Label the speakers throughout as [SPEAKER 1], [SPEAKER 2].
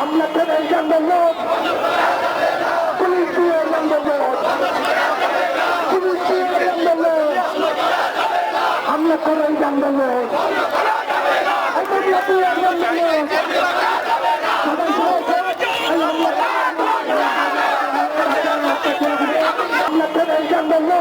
[SPEAKER 1] আমরা ফেরাই জানব না পুলিশ দিয়ে জানব না পুলিশ দিয়ে জানব না আমরা ফেরাই জানব না আমরা ফেরাই জানব না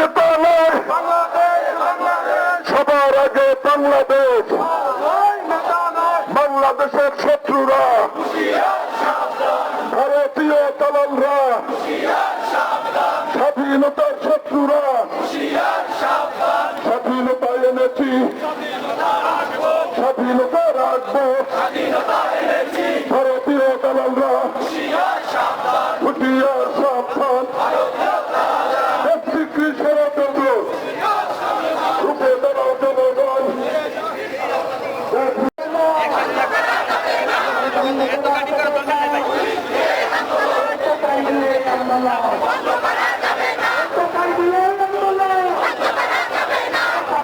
[SPEAKER 1] নেতা নয় সবার আগে বাংলাদেশ। বাংলাদেশের শত্রুরা। ভারতীয় দালালরা স্বাধীনতার শত্রুরা। স্বাধীনতা এনেছি।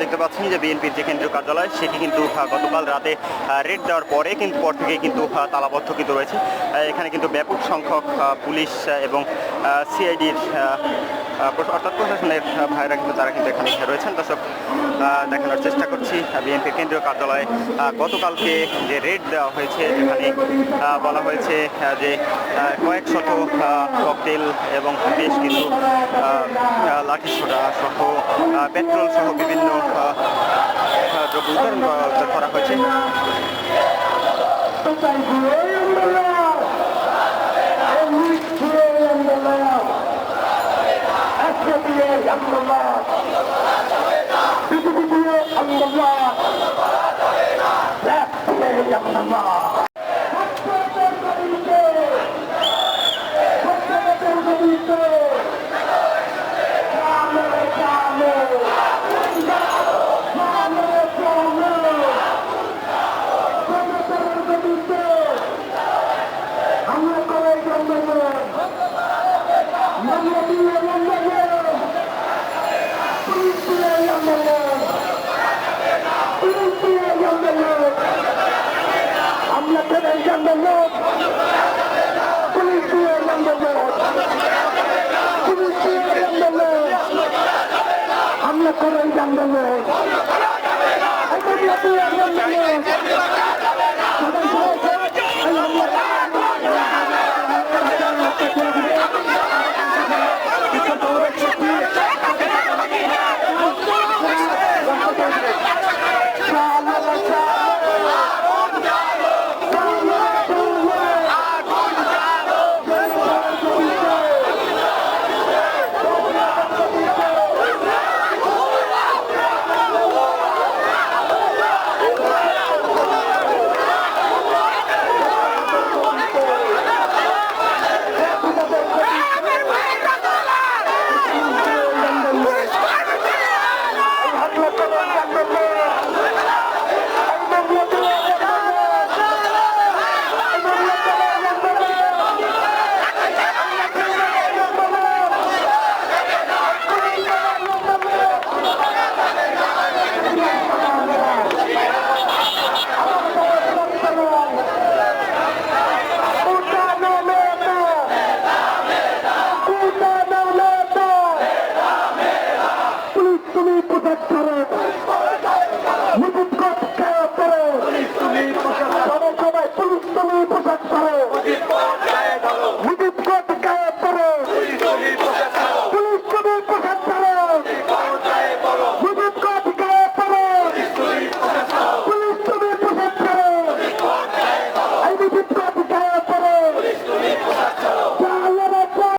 [SPEAKER 2] দেখতে পাচ্ছেন যে বিএনপির যে কেন্দ্রীয় কার্যালয় সেটি কিন্তু গতকাল রাতে রেড দেওয়ার পরে কিন্তু পর থেকে কিন্তু তালাবদ্ধ কিন্তু রয়েছে। এখানে কিন্তু ব্যাপক সংখ্যক পুলিশ এবং সিআইডির অর্থাৎ প্রশাসনের ভাইরা কিন্তু তারা কিন্তু এখানে রয়েছেন। দর্শক দেখানোর চেষ্টা করছি বিএনপির কেন্দ্রীয় কার্যালয়ে গতকালকে যে রেড দেওয়া হয়েছে আহ, বলা হয়েছে যে কয়েক শত ককটেল এবং বেশ কিছু লাঠি লাঠিসোঁটা সহ পেট্রোল সহ বিভিন্ন দ্রব্য উদ্ধার করা হয়েছে।
[SPEAKER 1] আমরা আমরা করাই আন্দোলন পুলিশ আন্দোলন পুলিশ আন্দোলন আমরা করাই আন্দোলন আন্দোলন পুলিশ তুমি প্রোটেক্ট করো